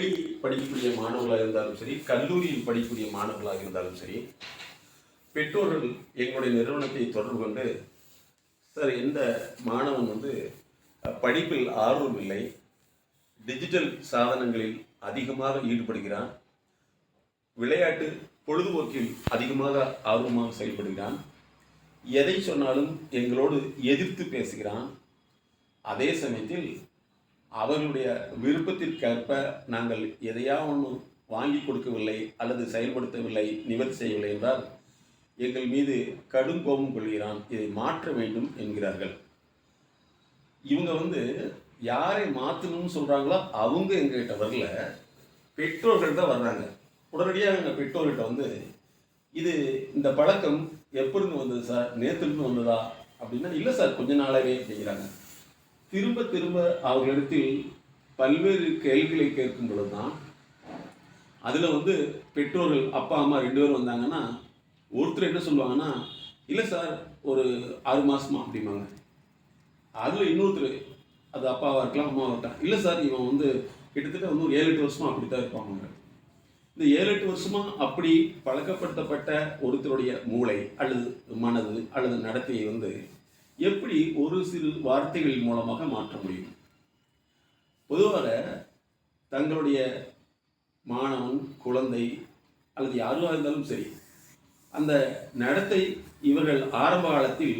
பள்ளி படிக்கக்கூடிய மாணவர்களாக இருந்தாலும் சரி கல்லூரியில் படிக்கக்கூடிய மாணவர்களாக இருந்தாலும் சரி பெற்றோர்கள் எங்களுடைய நிறுவனத்தை தொடர்பு கொண்டு சார் எந்த மாணவன் வந்து படிப்பில் ஆர்வம் இல்லை டிஜிட்டல் சாதனங்களில் அதிகமாக ஈடுபடுகிறான் விளையாட்டு பொழுதுபோக்கில் அதிகமாக ஆர்வமாக செயல்படுகிறான் எதை சொன்னாலும் எங்களோடு எதிர்த்து பேசுகிறான் அதே சமயத்தில் அவர்களுடைய விருப்பத்திற்கேற்ப நாங்கள் எதையா ஒன்று வாங்கி கொடுக்கவில்லை அல்லது செயல்படுத்தவில்லை நிவர்த்தி செய்யவில்லை என்றால் எங்கள் மீது கடும் கோபம் கொள்கிறான் இதை மாற்ற வேண்டும் என்கிறார்கள். இவங்க வந்து யாரை மாற்றணும்னு சொல்கிறாங்களோ அவங்க எங்ககிட்ட வரல. பெற்றோர்கள் தான் வர்றாங்க. உடனடியாக எங்கள் பெற்றோர்கிட்ட வந்து இது இந்த பழக்கம் எப்பொழுது வந்தது சார்? நேற்றுலேருந்து வந்ததா? அப்படின்னா இல்லை சார் கொஞ்ச நாளாகவே அப்படிங்கிறாங்க. திரும்ப திரும்ப அவர்களிடத்தில் பல்வேறு கேள்விகளை கேட்கும் பொழுது தான் அதில் வந்து பெற்றோர்கள் அப்பா அம்மா ரெண்டு பேரும் வந்தாங்கன்னா ஒருத்தர் என்ன சொல்லுவாங்கன்னா இல்லை சார் ஒரு ஆறு மாதமா அப்படிம்பாங்க. அதில் இன்னொருத்தர் அது அப்பாவாக இருக்கலாம் அம்மாவாக இருக்கலாம். இல்லை சார் இவன் வந்து கிட்டத்தட்ட வந்து ஒரு ஏழு எட்டு வருஷமாக அப்படி தான் இருப்பாங்க இந்த ஏழு எட்டு வருஷமாக அப்படி பழக்கப்படுத்தப்பட்ட ஒருத்தருடைய மூளை அல்லது மனது அல்லது நடத்தையை வந்து எப்படி ஒரு சிறு வார்த்தைகள் மூலமாக மாற்ற முடியும்? பொதுவாக தங்களுடைய மாணவன் குழந்தை அல்லது யாருவாக இருந்தாலும் சரி அந்த நடத்தை இவர்கள் ஆரம்ப காலத்தில்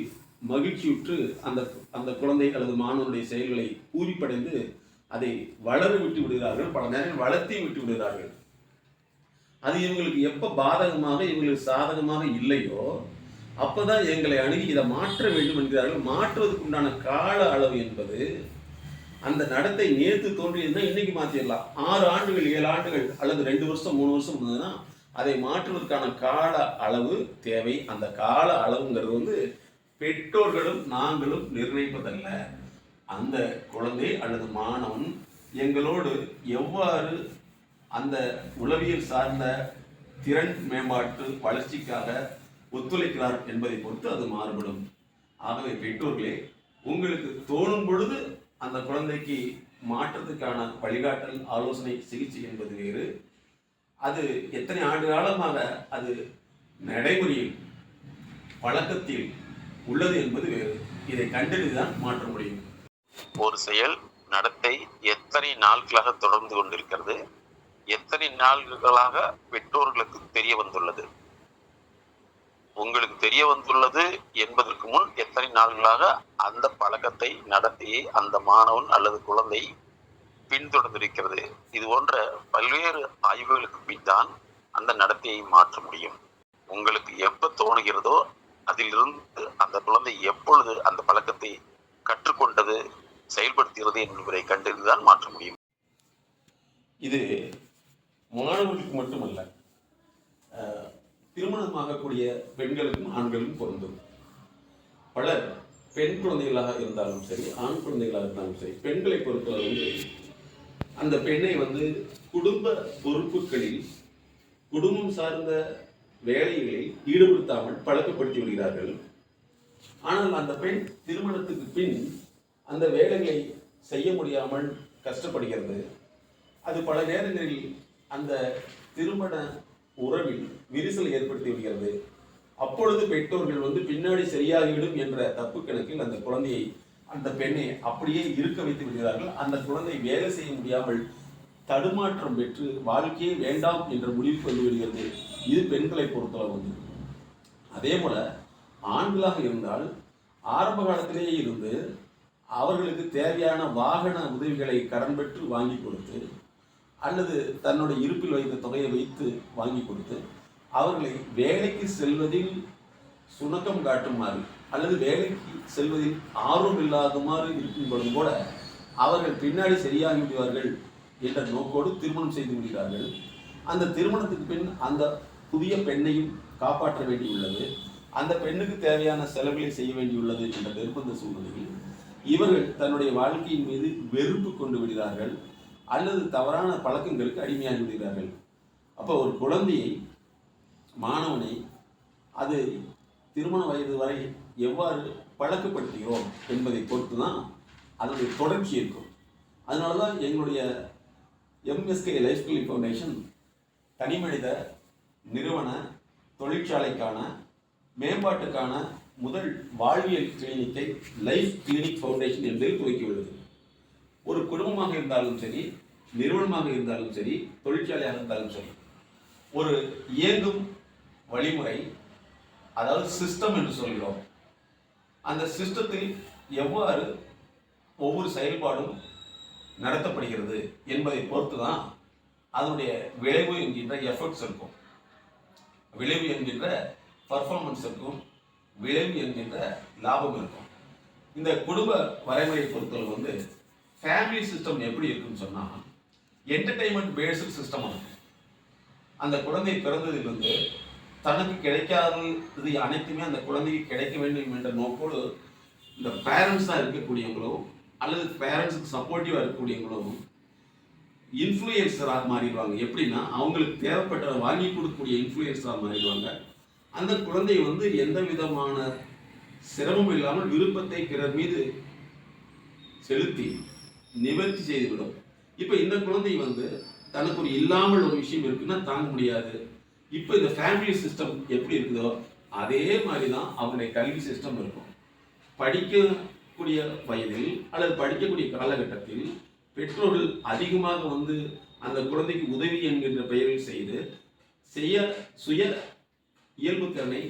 மகிழ்ச்சியுற்று அந்த அந்த குழந்தை அல்லது மாணவனுடைய செயல்களை பூரிப்படைந்து அதை வளர விட்டு விடுகிறார்கள் பல நேரம் வளர்த்தி விட்டு விடுகிறார்கள். அது இவங்களுக்கு எப்போ பாதகமாக இவங்களுக்கு சாதகமாக இல்லையோ அப்போதான் எங்களை அணுகி இதை மாற்ற வேண்டும் என்கிறார்கள். மாற்றுவதற்கு உண்டான கால அளவு என்பது அந்த நடத்தை நேற்று தோன்றியிருந்தால் இன்னைக்கு மாற்றிடலாம் ஆறு ஆண்டுகள் ஏழு ஆண்டுகள் அல்லது ரெண்டு வருஷம் மூணு வருஷம் இருந்ததுன்னா அதை மாற்றுவதற்கான கால அளவு தேவை. அந்த கால அளவுங்கிறது வந்து பெற்றோர்களும் நாங்களும் நிர்ணயிப்பதல்ல. அந்த குழந்தை அல்லது மாணவன் எங்களோடு எவ்வாறு அந்த உளவியல் சார்ந்த திறன் மேம்பாட்டு வளர்ச்சிக்காக ஒத்துழைக்கிறார் என்பதை பொறுத்து அது மாறுபடும். ஆகவே பெற்றோர்களே உங்களுக்கு தோணும் பொழுது அந்த குழந்தைக்கு மாற்றத்துக்கான வழிகாட்டல் ஆலோசனை சிகிச்சை என்பது வேறு. அது எத்தனை ஆண்டு காலமாக அது நடைமுறையில் பழக்கத்தில் உள்ளது என்பது வேறு. இதை கண்டறிந்துதான் மாற்ற முடியும். ஒரு செயல் நடத்தை எத்தனை நாட்களாக தொடர்ந்து கொண்டிருக்கிறது எத்தனை நாள்களாக பெற்றோர்களுக்கு தெரிய வந்துள்ளது? உங்களுக்கு தெரிய வந்துள்ளது என்பதற்கு முன் எத்தனை நாள்களாக அந்த பழக்கத்தை நடத்தியை அந்த மாணவன் அல்லது குழந்தை பின்தொடர்ந்திருக்கிறது? இது போன்ற பல்வேறு ஆய்வுகளுக்கு பின்தான் அந்த நடத்தையை மாற்ற முடியும். உங்களுக்கு எப்போ தோணுகிறதோ அதிலிருந்து அந்த குழந்தை எப்பொழுது அந்த பழக்கத்தை கற்றுக்கொண்டது செயல்படுத்துகிறது என்பதை கண்டறிந்துதான் மாற்ற முடியும். இது மாணவர்களுக்கு மட்டுமல்ல திருமணமாகக்கூடிய பெண்களுக்கும் ஆண்களுக்கும் பொருந்தும். பலர் பெண் குழந்தைகளாக இருந்தாலும் சரி ஆண் குழந்தைகளாக இருந்தாலும் சரி பெண்களை பொறுத்தவரை வந்து அந்த பெண்ணை வந்து குடும்ப பொறுப்புகளில் குடும்பம் சார்ந்த வேலைகளில் ஈடுபடுத்தாமல் பழக்கப்படுத்தி விடுகிறார்கள். ஆனால் அந்த பெண் திருமணத்துக்கு பின் அந்த வேலைகளை செய்ய முடியாமல் கஷ்டப்படுகிறது. அது பல நேரங்களில் அந்த திருமண உறவில் விரிசல் ஏற்படுத்தி விடுகிறது. அப்பொழுது பெற்றோர்கள் வந்து பின்னாடி சரியாகிவிடும் என்ற தப்பு கணக்கில் அந்த குழந்தையை அந்த பெண்ணை அப்படியே இருக்க வைத்து விடுகிறார்கள். அந்த குழந்தை வேலை செய்ய முடியாமல் தடுமாற்றம் பெற்று வாழ்க்கையே வேண்டாம் என்ற முடிவுக்கு வந்து விடுகிறது. இது பெண்களை பொறுத்தளவு வந்து. அதே போல ஆண்களாக இருந்தால் ஆரம்ப காலத்திலேயே இருந்து அவர்களுக்கு தேவையான வாகன உதவிகளை கடன் பெற்று வாங்கி கொடுத்து அல்லது தன்னுடைய இருப்பில் வைத்த தொகையை வைத்து வாங்கி கொடுத்து அவர்களை வேலைக்கு செல்வதில் சுணக்கம் காட்டுமாறு அல்லது வேலைக்கு செல்வதில் ஆர்வம் இல்லாதமாறு இருக்கும் பொழுது கூட அவர்கள் பின்னாடி சரியாகி விடுவார்கள் என்ற நோக்கோடு திருமணம் செய்து விடுகிறார்கள். அந்த திருமணத்துக்கு பின் அந்த புதிய பெண்ணையும் காப்பாற்ற வேண்டியுள்ளது. அந்த பெண்ணுக்கு தேவையான செலவுகளை செய்ய வேண்டியுள்ளது என்ற நிர்பந்த சூழ்நிலையில் இவர்கள் தன்னுடைய வாழ்க்கையின் மீது வெறுப்பு கொண்டு விடுகிறார்கள். அல்லது தவறான பழக்கங்களுக்கு அடிமையாகி விடுகிறார்கள். அப்போ ஒரு குழந்தையை மாணவனை அது திருமண வயது வரை எவ்வாறு எம்எஸ்கே லைஃப் ஸ்கில் ஃபவுண்டேஷன் தனிமனித நிறுவன தொழிற்சாலைக்கான மேம்பாட்டுக்கான முதல் வாழ்வியல் கிளினிக்கை லைஃப் கிளினிக் ஃபவுண்டேஷன் என்று துவக்கியுள்ளது. ஒரு குடும்பமாக இருந்தாலும் சரி நிறுவனமாக இருந்தாலும் சரி தொழிற்சாலையாக இருந்தாலும் சரி ஒரு இயங்கும் வழிமுறை அதாவது சிஸ்டம் என்று சொல்கிறோம். அந்த சிஸ்டத்தில் எவ்வாறு ஒவ்வொரு செயல்பாடும் நடத்தப்படுகிறது என்பதை பொறுத்து தான் அதனுடைய விளைவு என்கின்ற எஃபர்ட்ஸ் இருக்கும். விளைவு என்கின்ற பர்ஃபார்மன்ஸ் இருக்கும். விளைவு என்கின்ற லாபம் இருக்கும். இந்த குடும்ப வரைமுறை பொறுத்தல் வந்து ஃபேமிலி சிஸ்டம் எப்படி இருக்குன்னு சொன்னால் என்டர்டைன்மெண்ட் பேஸ்டு சிஸ்டம் இருக்கும் அந்த குழந்தை பிறந்ததிலிருந்து தனக்கு கிடைக்காதது அனைத்துமே அந்த குழந்தைக்கு கிடைக்க வேண்டும் என்ற நோக்கோடு இந்த பேரண்ட்ஸாக இருக்கக்கூடியவங்களோ அல்லது பேரண்ட்ஸுக்கு சப்போர்ட்டிவாக இருக்கக்கூடியவங்களோ இன்ஃப்ளூயன்சராக மாறிடுவாங்க. எப்படின்னா அவங்களுக்கு தேவைப்பட்ட வாங்கி கொடுக்கக்கூடிய இன்ஃப்ளூயன்ஸராக மாறிடுவாங்க. அந்த குழந்தை வந்து எந்த விதமான சிரமம் இல்லாமல் விருப்பத்தை பிறர் மீது செலுத்தி நிவர்த்தி செய்துவிடும். இப்போ இந்த குழந்தை வந்து தனக்கு ஒரு இல்லாமல் ஒரு விஷயம் இருக்குன்னா தாங்க முடியாது. இப்போ இந்த ஃபேமிலி சிஸ்டம் எப்படி இருக்குதோ அதே மாதிரி தான் அவங்களுடைய கல்வி சிஸ்டம் இருக்கும். படிக்கக்கூடிய வயதில் அல்லது படிக்கக்கூடிய காலகட்டத்தில் பெற்றோர்கள் அதிகமாக வந்து அந்த குழந்தைக்கு உதவி என்கின்ற பெயரில் செய்து செய்ய சுய இயல்பு திறனை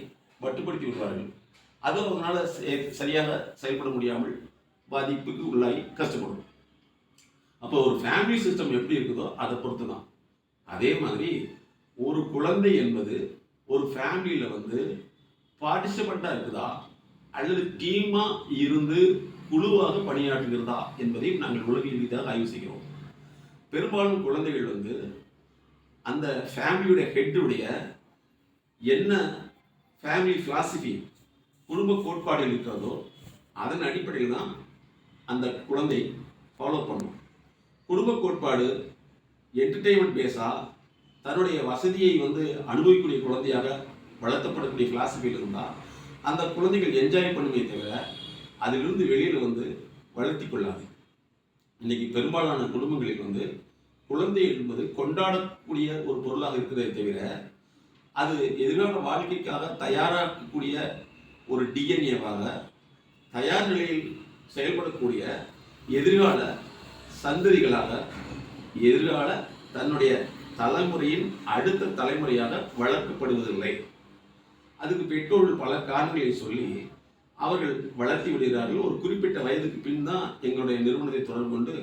மட்டுப்படுத்தி விடுவார்கள். அது அவங்களால சரியாக செயல்பட முடியாமல் பாதிப்புக்கு உள்ளாகி கஷ்டப்படும். அப்போ ஒரு ஃபேமிலி சிஸ்டம் எப்படி இருக்குதோ அதை பொறுத்து தான் அதே மாதிரி ஒரு குழந்தை என்பது ஒரு ஃபேமிலியில் வந்து பார்ட்டிசிபெண்ட்டாக இருக்குதா? அல்லது டீமாக இருந்து குழுவாக பணியாற்றுகிறதா என்பதையும் நாங்கள் உலகில் ரீதியாக ஆய்வு செய்கிறோம். பெரும்பாலும் குழந்தைகள் வந்து அந்த ஃபேமிலியுடைய ஹெட்டுடைய என்ன ஃபேமிலி ஃபிலாசபி குடும்ப கோட்பாடு இருக்கிறதோ அதன் அடிப்படையில் தான் அந்த குழந்தை ஃபாலோ பண்ணும். குடும்ப கோட்பாடு என்டர்டெயின்மெண்ட் பேஸாக தன்னுடைய வசதியை வந்து அனுபவிக்கக்கூடிய குழந்தையாக வளர்த்தப்படக்கூடிய பிலாசபியில் இருந்தால் அந்த குழந்தைகள் என்ஜாய் பண்ணுமே தவிர அதிலிருந்து வெளியில் வந்து வளர்த்தி கொள்ளாது. இன்னைக்கு பெரும்பாலான குடும்பங்களில் வந்து குழந்தை என்பது கொண்டாடக்கூடிய ஒரு பொருளாக இருக்கிறதே தவிர அது எதிர்கால வாழ்க்கைக்காக தயாராக்கக்கூடிய ஒரு டிஎன்ஏவாக தயார் நிலையில் செயல்படக்கூடிய எதிர்கால சந்ததிகளாக எதிர்கால தன்னுடைய தலைமுறையின் அடுத்த தலைமுறையாக வளர்க்கப்படுவதில்லை. அதுக்கு பெற்றோர்கள் பல காரணங்களை சொல்லி அவர்கள் வளர்த்தி விடுகிறார்கள். ஒரு குறிப்பிட்ட வயதுக்கு பின் தான் எங்களுடைய நிறுவனத்தை தொடர்பு கொண்டு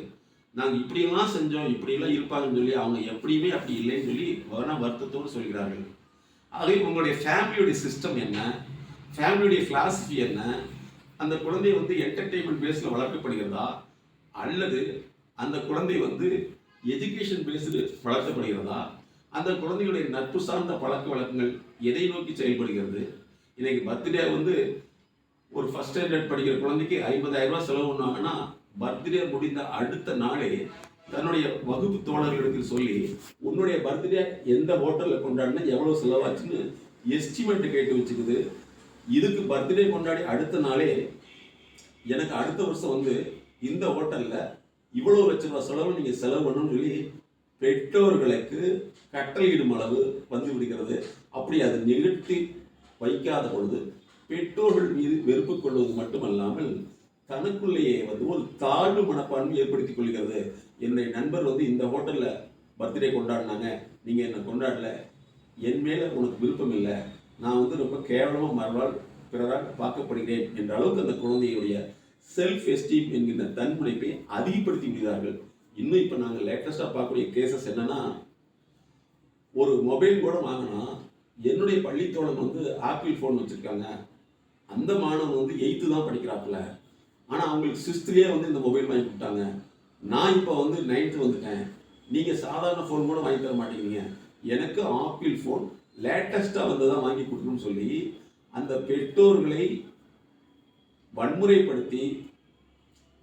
நாங்கள் இப்படியெல்லாம் செஞ்சோம் இப்படியெல்லாம் இருப்பாங்கன்னு சொல்லி அவங்க எப்படியுமே அப்படி இல்லைன்னு சொல்லி வேணா வருத்தத்தோடு சொல்கிறார்கள். ஆகவே உங்களுடைய ஃபேமிலியுடைய சிஸ்டம் என்ன? ஃபேமிலியுடைய ஃபிலாசபி என்ன? அந்த குழந்தை வந்து என்டர்டெயின்மெண்ட் பேஸில் வளர்க்கப்படுகிறதா? அல்லது அந்த குழந்தை வந்து எஜுகேஷன் பேஸ்டு வளர்க்கப்படுகிறதா? அந்த குழந்தையுடைய நட்பு சார்ந்த பழக்க வழக்கங்கள் எதை நோக்கி செயல்படுகிறது? இன்னைக்கு பர்த்டே வந்து ஒரு ஃபர்ஸ்ட் ஸ்டாண்டர்ட் படிக்கிற குழந்தைக்கு ஐம்பதாயிரம் ரூபாய் செலவு பண்ணாங்கன்னா பர்த்டே முடிந்த அடுத்த நாளே தன்னுடைய வகுப்பு தோழர்களுக்கு சொல்லி உன்னுடைய பர்த்டே எந்த ஹோட்டலில் கொண்டாடினா எவ்வளோ செலவாச்சுன்னு எஸ்டிமேட் கேட்டு வச்சுக்குது. இதுக்கு பர்த்டே கொண்டாடி அடுத்த நாளே எனக்கு அடுத்த வருஷம் வந்து இந்த ஹோட்டலில் இவ்வளோ லட்ச ரூபா செலவு நீங்கள் செலவு பண்ணணும்னு சொல்லி பெற்றோர்களுக்கு கட்டளையிடும் அளவு வந்து விடுகிறது. அப்படி அதை நிகழ்த்தி வைக்காத பொழுது பெற்றோர்கள் மீது வெறுப்பு கொள்வது மட்டுமல்லாமல் தனக்குள்ளேயே வந்து ஒரு தாழ்வு மனப்பான்மை ஏற்படுத்திக் கொள்கிறது. என்னுடைய நண்பர் வந்து இந்த ஹோட்டலில் பர்த்டே கொண்டாடினாங்க. நீங்கள் என்னை கொண்டாடல. என் மேலே உனக்கு விருப்பம் இல்லை. நான் வந்து ரொம்ப கேவலமாக மறுநாள் பிறராக பார்க்கப்படுகிறேன் என்ற அளவுக்கு அந்த குழந்தையுடைய செல்ஃப் எஸ்டீம் என்கின்ற தன்முனைப்பை அதிகப்படுத்தி விடுகிறார்கள் இன்னும் இப்போ நாங்கள் லேட்டஸ்ட்டாக பார்க்கக்கூடிய கேசஸ் என்னன்னா ஒரு மொபைல் கூட வாங்கினா என்னுடைய பள்ளித்தோழன் வந்து ஆப்பிள் ஃபோன் வச்சுருக்காங்க. அந்த மாணவன் வந்து எயித்து தான் படிக்கிறாப்புல. ஆனால் அவங்களுக்கு சிக்ஸ்த்துலேயே வந்து இந்த மொபைல் வாங்கி கொடுத்தாங்க. நான் இப்போ வந்து நைன்த்து வந்துட்டேன். நீங்கள் சாதாரண ஃபோன் கூட வாங்கி தர மாட்டேங்கிறீங்க. எனக்கு ஆப்பிள் ஃபோன் லேட்டஸ்ட்டாக வந்து தான் வாங்கி கொடுக்கணும்னு சொல்லி அந்த பெற்றோர்களை வன்முறைப்படுத்தி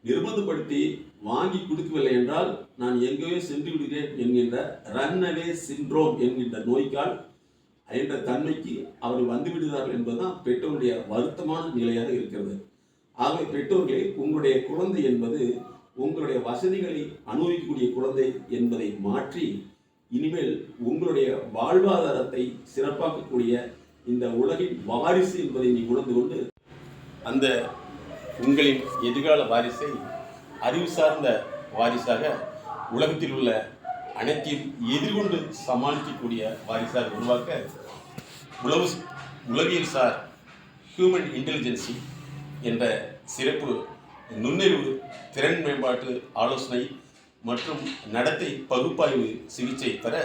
நிர்பந்தப்படுத்தி வாங்கி கொடுக்கவில்லை என்றால் நான் எங்கேயோ சென்று விடுகிறேன் என்கின்ற ரன்னவே சிண்ட்ரோம் என்கின்ற நோய்க்கால் என்ற தன்மைக்கு அவர்கள் வந்து விடுகிறார்கள் என்பதுதான் பெற்றோருடைய வருத்தமான நிலையாக இருக்கிறது. ஆகவே பெற்றோர்களே உங்களுடைய குழந்தை என்பது உங்களுடைய வசதிகளை அனுபவிக்கக்கூடிய குழந்தை என்பதை மாற்றி இனிமேல் உங்களுடைய வாழ்வாதாரத்தை சிறப்பாக்கக்கூடிய இந்த உலகின் வாரிசு என்பதை நீ உணர்ந்து கொண்டு அந்த உங்களின் எதிர்கால வாரிசை அறிவு சார்ந்த வாரிசாக உலகத்தில் உள்ள அனைத்தையும் எதிர்கொண்டு சமாளிக்கக்கூடிய வாரிசாக உருவாக்க உளவு உளவியல் சார் ஹியூமன் இன்டெலிஜென்சி என்ற சிறப்பு நுண்ணறிவு திறன் மேம்பாட்டு ஆலோசனை மற்றும் நடத்தை பகுப்பாய்வு சிகிச்சை பெற